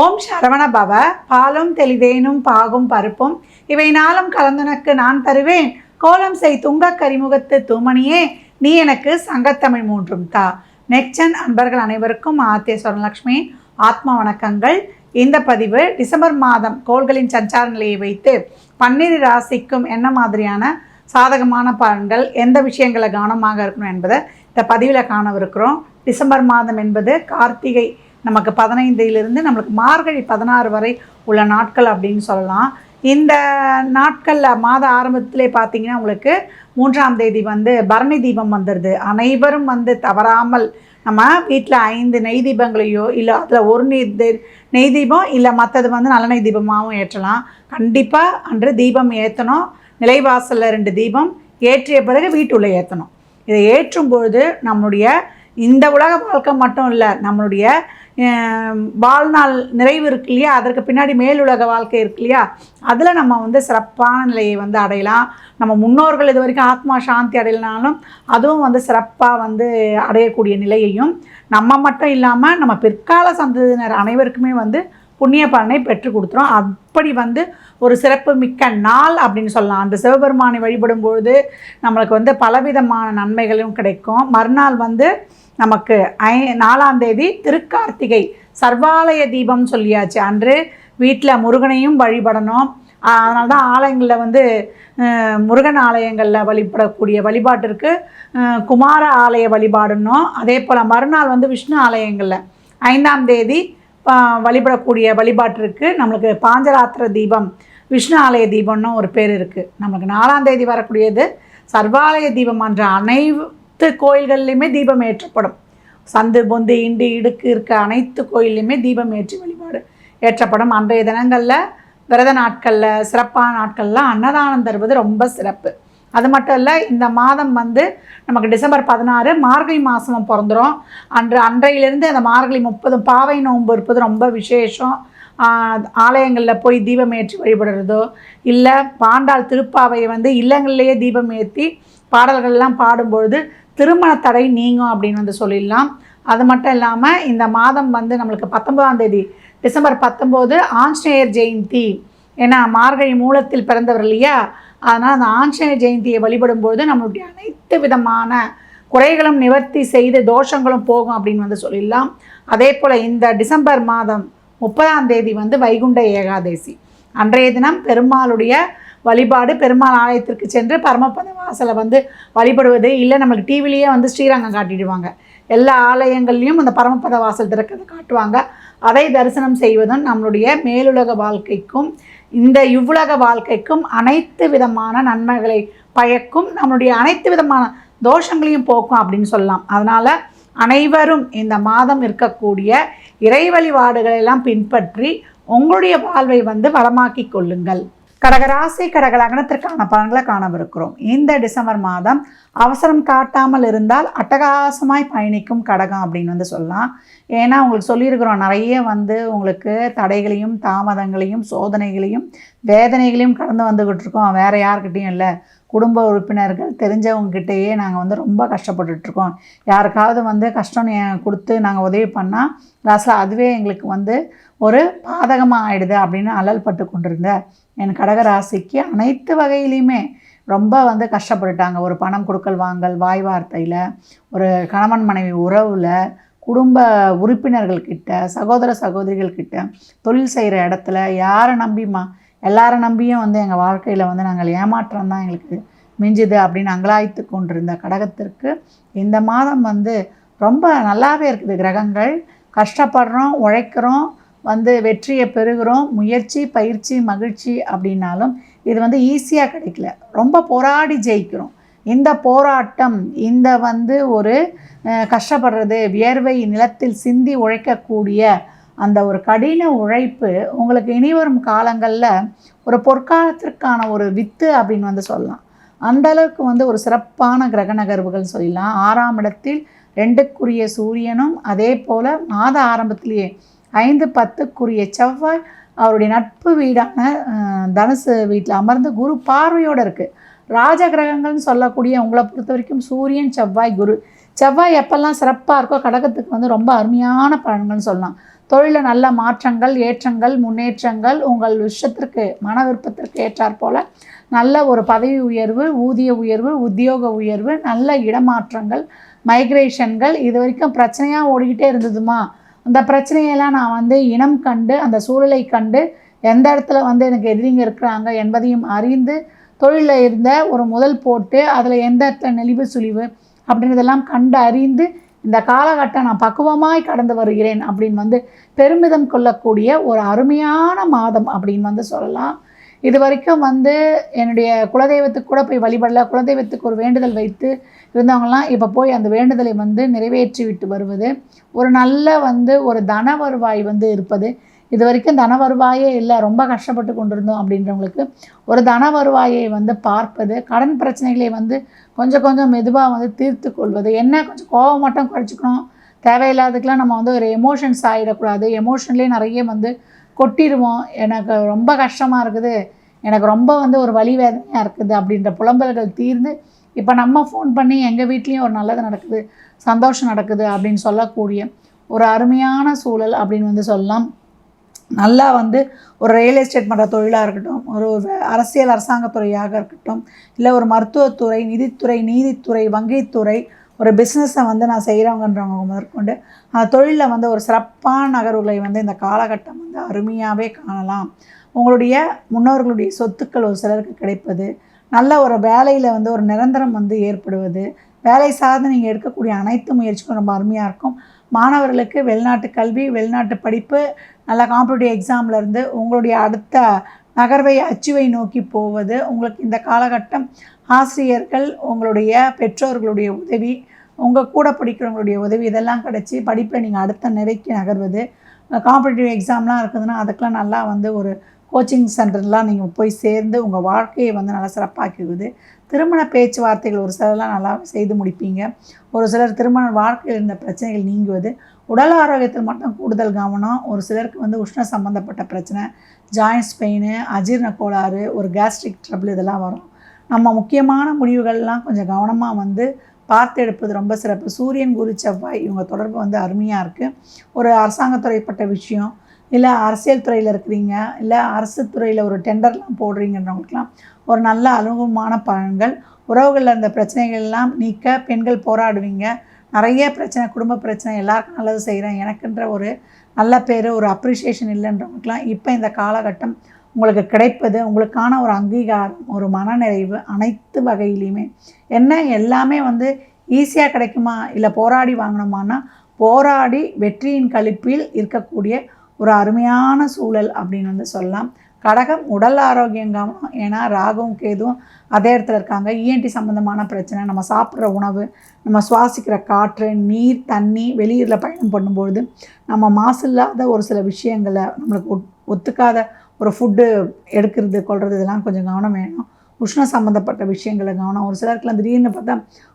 ஓம் சரவண பவ. பாலும் தெளிதேனும் பாகும் பருப்பும். இவை நாளும் கலந்துனக்கு நான் தருவேன். கோலம் செய் துங்கக் கரிமுகத்து தூமணியே. நீ எனக்கு சங்கத்தமிழ் மூன்றும் தா. நெக்சன் அன்பர்கள் அனைவருக்கும் ஆத்திய சுவர்ணலக்ஷ்மி ஆத்ம வணக்கங்கள். இந்த பதிவு டிசம்பர் மாதம் கோள்களின் சஞ்சார நிலையை வைத்து பன்னிரு ராசிக்கும் என்ன மாதிரியான சாதகமான பலன்கள் எந்த விஷயங்களை கவனமாக இருக்கணும் என்பதை இந்த பதிவில் காணவிருக்கிறோம். டிசம்பர் மாதம் என்பது கார்த்திகை நமக்கு பதினைந்திலிருந்து நம்மளுக்கு மார்கழி பதினாறு வரை உள்ள நாட்கள் அப்படின்னு சொல்லலாம். இந்த நாட்களில் மாத ஆரம்பத்திலே பார்த்தீங்கன்னா உங்களுக்கு மூன்றாம் தேதி வந்து பரணி தீபம் வந்துடுது அனைவரும் வந்து தவறாமல் நம்ம வீட்டில் ஐந்து நெய் தீபங்களையோ இல்லை அதில் ஒரு நெய் நெய் தீபம் இல்லை மற்றது வந்து நல்லெண்ணெய் தீபமாகவும் ஏற்றலாம். கண்டிப்பாக அன்று தீபம் ஏற்றணும் நிலைவாசலில் ரெண்டு தீபம் ஏற்றிய பிறகு வீட்டுள்ளே ஏற்றணும் இதை ஏற்றும் பொழுது நம்மளுடைய இந்த உலக வாழ்க்கை மட்டும் இல்லை நம்மளுடைய வாழ்நாள் நிறைவு இருக்கு இல்லையா? அதற்கு பின்னாடி மேலுலக வாழ்க்கை இருக்கு இல்லையா? அதில் நம்ம வந்து சிறப்பான நிலையை வந்து அடையலாம். நம்ம முன்னோர்கள் இது வரைக்கும் ஆத்மா சாந்தி அடையலனாலும் அதுவும் வந்து சிறப்பாக வந்து அடையக்கூடிய நிலையையும் நம்ம மட்டும் இல்லாமல் நம்ம பிற்கால சந்ததியினர் அனைவருக்குமே வந்து புண்ணிய பலனை பெற்று கொடுத்துரும். அப்படி வந்து ஒரு சிறப்பு மிக்க நாள் அப்படின்னு சொல்லலாம். அந்த சிவபெருமானை வழிபடும் பொழுது நம்மளுக்கு வந்து பலவிதமான நன்மைகளும் கிடைக்கும். மறுநாள் வந்து நமக்கு ஐ நாலாம் தேதி திருக்கார்த்திகை சர்வாலய தீபம் சொல்லியாச்சு. அன்று வீட்டில் முருகனையும் வழிபடணும். அதனால தான் ஆலயங்களில் வந்து முருகன் ஆலயங்களில் வழிபடக்கூடிய வழிபாட்டிற்கு குமார ஆலய வழிபாடுனோம் அதே போல் மறுநாள் வந்து விஷ்ணு ஆலயங்களில் ஐந்தாம் தேதி வழிபடக்கூடிய வழிபாட்டிற்கு நம்மளுக்கு பாஞ்சராத்திர தீபம் விஷ்ணு ஆலய தீபம்னு ஒரு பேர் இருக்குது நமக்கு நாலாம் தேதி வரக்கூடியது சர்வாலய தீபம் என்ற அனைத்து கோயில்கள்லையுமே தீபம் ஏற்றப்படும். சந்து பொந்து இண்டு இடுக்கு இருக்க அனைத்து கோயில்லையுமே தீபம் ஏற்றி வழிபாடு ஏற்றப்படும். அன்றைய தினங்களில் விரத நாட்களில் சிறப்பான நாட்களில் அன்னதானம் தருவது ரொம்ப சிறப்பு. அது மட்டும் இல்லை இந்த மாதம் வந்து நமக்கு டிசம்பர் பதினாறு மார்கழி மாதமும் பிறந்துரும். அன்று அன்றையிலேருந்து அந்த மார்கழி முப்பது பாவை நோன்பு இருப்பது ரொம்ப விசேஷம். ஆலயங்களில் போய் தீபம் ஏற்றி வழிபடுறதோ இல்லை பாண்டாள் திருப்பாவையை வந்து இல்லங்கள்லேயே தீபம் ஏற்றி பாடல்கள்லாம் பாடும்பொழுது திருமண தடை நீங்கும் அப்படின்னு வந்து சொல்லிடலாம். அது மட்டும் இல்லாமல் இந்த மாதம் வந்து நம்மளுக்கு பத்தொன்பதாம் தேதி டிசம்பர் பத்தொம்போது ஆஞ்சநேயர் ஜெயந்தி. ஏன்னா மார்கழி மூலத்தில் பிறந்தவர் இல்லையா? அதனால் அந்த ஆஞ்சநேய ஜெயந்தியை வழிபடும்போது நம்மளுடைய அனைத்து விதமான குறைகளும் நிவர்த்தி செய்து தோஷங்களும் போகும் அப்படின்னு வந்து சொல்லிடலாம். அதே போல் இந்த டிசம்பர் மாதம் முப்பதாம் தேதி வந்து வைகுண்ட ஏகாதேசி. அன்றைய தினம் பெருமாளுடைய வழிபாடு பெருமாள் ஆலயத்திற்கு சென்று பரமபத வாசலை வந்து வழிபடுவது இல்லை நம்மளுக்கு டிவிலேயே வந்து ஸ்ரீரங்கம் காட்டிடுவாங்க. எல்லா ஆலயங்கள்லையும் அந்த பரமபத வாசல் திறக்கிறத காட்டுவாங்க. அதை தரிசனம் செய்வதும் நம்மளுடைய மேலுலக வாழ்க்கைக்கும் இந்த இவ்வுலக வாழ்க்கைக்கும் அனைத்து விதமான நன்மைகளை பயக்கும் நம்மளுடைய அனைத்து விதமான தோஷங்களையும் போக்கும் அப்படின்னு சொல்லலாம். அதனால் அனைவரும் இந்த மாதம் இருக்கக்கூடிய இறை வழிபாடுகளை எல்லாம் பின்பற்றி உங்களுடைய வாழ்வை வந்து வளமாக்கி கொள்ளுங்கள். கடகராசி கடக லக்னத்திற்கான பலன்களை காணவிருக்கிறோம். இந்த டிசம்பர் மாதம் அவசரம் காட்டாமல் இருந்தால் அட்டகாசமாய் பயணிக்கும் கடகம் அப்படின்னு வந்து சொல்லலாம். ஏன்னா உங்களுக்கு சொல்லியிருக்கிறோம் நிறைய வந்து உங்களுக்கு தடைகளையும் தாமதங்களையும் சோதனைகளையும் வேதனைகளையும் கடந்து வந்துக்கிட்டு இருக்கோம். வேறு யாருக்கிட்டேயும் இல்லை. குடும்ப உறுப்பினர்கள் தெரிஞ்சவங்ககிட்டயே நாங்கள் வந்து ரொம்ப கஷ்டப்பட்டுட்ருக்கோம். யாருக்காவது வந்து கஷ்டம் கொடுத்து நாங்கள் உதவி பண்ணால் லாஸ்ட்டில் அதுவே எங்களுக்கு வந்து ஒரு பாதகமாக ஆயிடுது அப்படின்னு அலல் பட்டு கொண்டிருந்த என் கடகராசிக்கு அனைத்து வகையிலையுமே ரொம்ப வந்து கஷ்டப்பட்டுட்டாங்க. ஒரு பணம் கொடுக்கல் வாங்கல் வாய் வார்த்தையில் ஒரு கணவன் மனைவி உறவில் குடும்ப உறுப்பினர்கள்கிட்ட சகோதர சகோதரிகள்கிட்ட தொழில் செய்கிற இடத்துல யாரை நம்பிமா எல்லாரை நம்பியும் வந்து எங்கள் வாழ்க்கையில் வந்து நாங்கள் ஏமாற்றம் தான் எங்களுக்கு மிஞ்சுது அப்படின்னு அங்கலாய்த்து கொண்டிருந்த கடகத்திற்கு இந்த மாதம் வந்து ரொம்ப நல்லாவே இருக்குது கிரகங்கள். கஷ்டப்படுறோம் உழைக்கிறோம் வந்து வெற்றியை பெறுகிறோம் முயற்சி பயிற்சி மகிழ்ச்சி அப்படின்னாலும் இது வந்து ஈஸியாக கிடைக்கல. ரொம்ப போராடி ஜெயிக்கிறோம். இந்த போராட்டம் இந்த வந்து ஒரு கஷ்டப்படுறது வியர்வை நிலத்தில் சிந்தி உழைக்கக்கூடிய அந்த ஒரு கடின உழைப்பு உங்களுக்கு இனிவரும் காலங்களில் ஒரு பொற்காலத்திற்கான ஒரு வித்து அப்படின்னு வந்து சொல்லலாம். அந்த அளவுக்கு வந்து ஒரு சிறப்பான கிரக நகர்வுகள் சொல்லலாம். ஆறாம் இடத்தில் ரெண்டுக்குரிய சூரியனும் அதே போல் மாத ஆரம்பத்திலேயே ஐந்து பத்துக்குரிய செவ்வாய் அவருடைய நட்பு வீடான தனுசு வீட்டில் அமர்ந்து குரு பார்வையோடு இருக்குது ராஜ கிரகங்கள்னு சொல்லக்கூடிய உங்களை பொறுத்த வரைக்கும் சூரியன் செவ்வாய் குரு. செவ்வாய் எப்பெல்லாம் சிறப்பாக இருக்கோ கடகத்துக்கு வந்து ரொம்ப அருமையான பலன்கள்னு சொல்லலாம். தொழிலில் நல்ல மாற்றங்கள் ஏற்றங்கள் முன்னேற்றங்கள் உங்கள் விஷயத்திற்கு மன விருப்பத்திற்கு ஏற்றாற் போல நல்ல ஒரு பதவி உயர்வு ஊதிய உயர்வு உத்தியோக உயர்வு நல்ல இடமாற்றங்கள் மைக்ரேஷன்கள் இது வரைக்கும் பிரச்சனையாக ஓடிக்கிட்டே இருந்ததுமா? அந்த பிரச்சனையெல்லாம் நான் வந்து இனம் கண்டு அந்த சூழலை கண்டு எந்த இடத்துல வந்து எனக்கு எதிரிங்க இருக்கிறாங்க என்பதையும் அறிந்து தொழிலில் இருந்த ஒரு முதல் போட்டு அதில் எந்த இடத்துல நெளிவு சுழிவு அப்படின்றதெல்லாம் கண்டு அறிந்து இந்த காலகட்டம் நான் பக்குவமாய் கடந்து வருகிறேன் அப்படின்னு வந்து பெருமிதம் கொள்ளக்கூடிய ஒரு அருமையான மாதம் அப்படின்னு வந்து சொல்லலாம். இது வரைக்கும் வந்து என்னுடைய குலதெய்வத்துக்கு கூட போய் வழிபடல. குலதெய்வத்துக்கு ஒரு வேண்டுதல் வைத்து இருந்தவங்கலாம் இப்போ போய் அந்த வேண்டுதலை வந்து நிறைவேற்றி விட்டு வருவது. ஒரு நல்ல வந்து ஒரு தன வருவாய் வந்து இருப்பது. இது வரைக்கும் தன வருவாயே இல்லை ரொம்ப கஷ்டப்பட்டு கொண்டிருந்தோம் அப்படின்றவங்களுக்கு ஒரு தன வருவாயை வந்து பார்ப்பது கடன் பிரச்சனைகளை வந்து கொஞ்சம் கொஞ்சம் மெதுவாக வந்து தீர்த்து கொள்வது என்ன கொஞ்சம் கோவம் மட்டும் குறைச்சிக்கணும் தேவையில்லாததுக்கெலாம் நம்ம வந்து ஒரு எமோஷன்ஸ் ஆகிடக்கூடாது எமோஷன்லேயே நிறைய வந்து கொட்டிடுவோம். எனக்கு ரொம்ப கஷ்டமாக இருக்குது எனக்கு ரொம்ப வந்து ஒரு வழி வேதனையாக இருக்குது அப்படின்ற புலம்பல்கள் தீர்ந்து இப்போ நம்ம ஃபோன் பண்ணி எங்கள் வீட்லேயும் ஒரு நல்லது நடக்குது சந்தோஷம் நடக்குது அப்படின்னு சொல்லக்கூடிய ஒரு அருமையான சூழல் அப்படின்னு வந்து சொல்லலாம். நல்லா வந்து ஒரு ரியல் எஸ்டேட் பண்ணுற தொழிலாக இருக்கட்டும் ஒரு அரசியல் அரசாங்கத்துறையாக இருக்கட்டும் இல்லை ஒரு மருத்துவத்துறை நிதித்துறை நீதித்துறை வங்கித்துறை ஒரு பிஸ்னஸை வந்து நான் செய்கிறவங்கன்றவங்க முதற்கொண்டு அந்த தொழிலில் வந்து ஒரு சிறப்பான நகர்வுகளை வந்து இந்த காலகட்டம் வந்து அருமையாகவே காணலாம். உங்களுடைய முன்னோர்களுடைய சொத்துக்கள் ஒரு சிலருக்கு கிடைப்பது நல்ல ஒரு வேலையில் வந்து ஒரு நிரந்தரம் வந்து ஏற்படுவது வேலை சார்ந்து நீங்கள் எடுக்கக்கூடிய அனைத்து முயற்சிக்கும் ரொம்ப அருமையாக இருக்கும். மாணவர்களுக்கு வெளிநாட்டு கல்வி வெளிநாட்டு படிப்பு நல்லா காம்படிட்டிவ் எக்ஸாமில் இருந்து உங்களுடைய அடுத்த நகர்வை அச்சுவை நோக்கி போவது உங்களுக்கு இந்த காலகட்டம் ஆசிரியர்கள் உங்களுடைய பெற்றோர்களுடைய உதவி உங்கள் கூட படிக்கிறவங்களுடைய உதவி இதெல்லாம் கிடச்சி படிப்பில் நீங்கள் அடுத்த நிலைக்கு நகர்வது காம்படிட்டிவ் எக்ஸாம்லாம் இருக்குதுன்னா அதுக்கெலாம் நல்லா வந்து ஒரு கோச்சிங் சென்டர்லாம் நீங்கள் போய் சேர்ந்து உங்கள் வாழ்க்கையை வந்து நல்லா சிறப்பாக்கிடுவது திருமண பேச்சுவார்த்தைகள் ஒரு சிலர்லாம் நல்லா செய்து முடிப்பீங்க. ஒரு சிலர் திருமண வாழ்க்கையில் இருந்த பிரச்சனைகள் நீங்குவது. உடல் ஆரோக்கியத்தில் மட்டும் கூடுதல் கவனம். ஒரு சிலருக்கு வந்து உஷ்ண சம்மந்தப்பட்ட பிரச்சனை ஜாயின்ஸ் பெயின் அஜீரண கோளாறு ஒரு கேஸ்ட்ரிக் ட்ரபிள் இதெல்லாம் வரும். நம்ம முக்கியமான முடிவுகள்லாம் கொஞ்சம் கவனமாக வந்து பார்த்து எடுப்பது ரொம்ப சிறப்பு. சூரியன் குரு செவ்வாய் இவங்க தொடர்பு வந்து அருமையாக இருக்குது ஒரு அரசாங்கத்துறைப்பட்ட விஷயம். இல்லை அரசியல் துறையில் இருக்கிறீங்க இல்லை அரசு துறையில் ஒரு டெண்டர்லாம் போடுறீங்கன்றவங்களுக்குலாம் ஒரு நல்ல அனுகூலமான பலன்கள். உறவுகளில் இருந்த பிரச்சனைகள்லாம் நீக்க பெண்கள் போராடுவீங்க. நிறைய பிரச்சனை குடும்ப பிரச்சனை எல்லாருக்கும் நல்லது செய்கிறேன் எனக்குன்ற ஒரு நல்ல பேர் ஒரு அப்ரிஷியேஷன் இல்லைன்றவங்களுக்குலாம் இப்போ இந்த காலகட்டம் உங்களுக்கு கிடைப்பது உங்களுக்கான ஒரு அங்கீகாரம் ஒரு மனநிறைவு அனைத்து வகையிலையுமே. என்ன எல்லாமே வந்து ஈஸியாக கிடைக்குமா? இல்லை போராடி வாங்கணுமானா போராடி வெற்றியின் கழிப்பில் இருக்கக்கூடிய ஒரு அருமையான சூழல் அப்படின்னு வந்து சொல்லலாம். கடகம் உடல் ஆரோக்கியங்கம் ஏன்னா ராகவும் கேதுவும் அதே இடத்துல இருக்காங்க. இஎன்டி சம்மந்தமான பிரச்சனை நம்ம சாப்பிட்ற உணவு நம்ம சுவாசிக்கிற காற்று நீர் தண்ணி வெளியூரில் பயணம் பண்ணும்பொழுது நம்ம மாசு இல்லாத ஒரு சில விஷயங்களை நம்மளுக்கு ஒத் ஒத்துக்காத ஒரு ஃபுட்டு எடுக்கிறது கொள்வது இதெல்லாம் கொஞ்சம் கவனம் வேணும். உஷ்ண சம்மந்தப்பட்ட விஷயங்களை கவனம். ஒரு சிலருக்குலாம் திடீர்னு பார்த்தா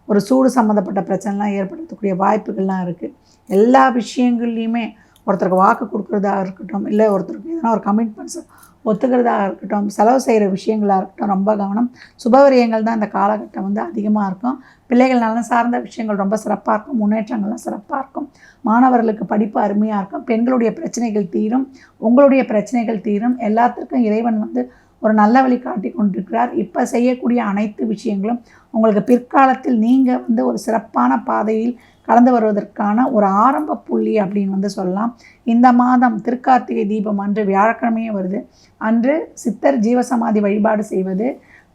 ஒரு சூடு சம்மந்தப்பட்ட பிரச்சனைலாம் ஏற்படுத்தக்கூடிய வாய்ப்புகள்லாம் இருக்குது எல்லா விஷயங்கள்லையுமே ஒருத்தருக்கு வாக்கு கொடுக்குறதா இருக்கட்டும் இல்லை ஒருத்தருக்கு எதனா ஒரு கமிட்மெண்ட்ஸ் ஒத்துக்கிறதா இருக்கட்டும் செலவு செய்கிற விஷயங்களாக இருக்கட்டும் ரொம்ப கவனம். சுபவரியங்கள் தான் இந்த காலகட்டம் வந்து அதிகமாக இருக்கும். பிள்ளைகள் நலன் சார்ந்த விஷயங்கள் ரொம்ப சிறப்பாக இருக்கும். முன்னேற்றங்கள்லாம் சிறப்பாக இருக்கும். மாணவர்களுக்கு படிப்பு அருமையாக இருக்கும். பெண்களுடைய பிரச்சனைகள் தீரும். உங்களுடைய பிரச்சனைகள் தீரும். எல்லாத்திற்கும் இறைவன் வந்து ஒரு நல்ல வழி காட்டி கொண்டிருக்கிறார். இப்போ செய்யக்கூடிய அனைத்து விஷயங்களும் உங்களுக்கு பிற்காலத்தில் நீங்கள் வந்து ஒரு சிறப்பான பாதையில் கடந்து வருவதற்கான ஒரு ஆரம்ப புள்ளி அப்படின்னு வந்து சொல்லலாம். இந்த மாதம் திருக்கார்த்திகை தீபம் அன்று வியாழக்கிழமையே வருது. அன்று சித்தர் ஜீவசமாதி வழிபாடு செய்வது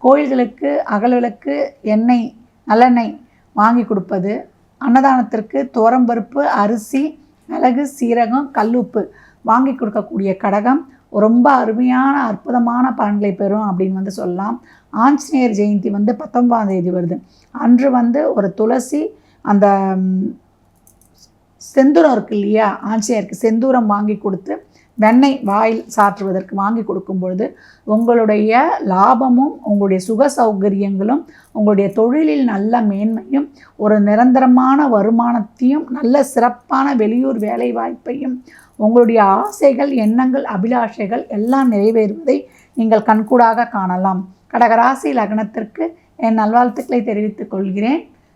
கோயில்களுக்கு அகல்விளக்கு எண்ணெய் நல்லெண்ணெய் வாங்கி கொடுப்பது அன்னதானத்திற்கு தோரம்பருப்பு அரிசி மிளகு சீரகம் கல்லுப்பு வாங்கி கொடுக்கக்கூடிய கடகம் ரொம்ப அருமையான அற்புதமான பலன்களை பெறும் அப்படின்னு வந்து சொல்லலாம். ஆஞ்சநேயர் ஜெயந்தி வந்து பத்தொன்பதாம் தேதி வருது. அன்று வந்து ஒரு துளசி அந்த செந்தூரம் இருக்கு இல்லையா? ஆஞ்சநேயருக்கு செந்தூரம் வாங்கி கொடுத்து வெண்ணெய் வாயில் சாற்றுவதற்கு வாங்கி கொடுக்கும் பொழுது உங்களுடைய லாபமும் உங்களுடைய சுக சௌகரியங்களும் உங்களுடைய தொழிலில் நல்ல மேன்மையும் ஒரு நிரந்தரமான வருமானத்தையும் நல்ல சிறப்பான வெளியூர் வேலை வாய்ப்பையும் உங்களுடைய ஆசைகள் எண்ணங்கள் அபிலாஷைகள் எல்லாம் நிறைவேறுவதை நீங்கள் கண்கூடாக காணலாம். கடகராசி லக்னத்திற்கு என் நல்வாழ்த்துக்களை தெரிவித்துக் கொள்கிறேன்.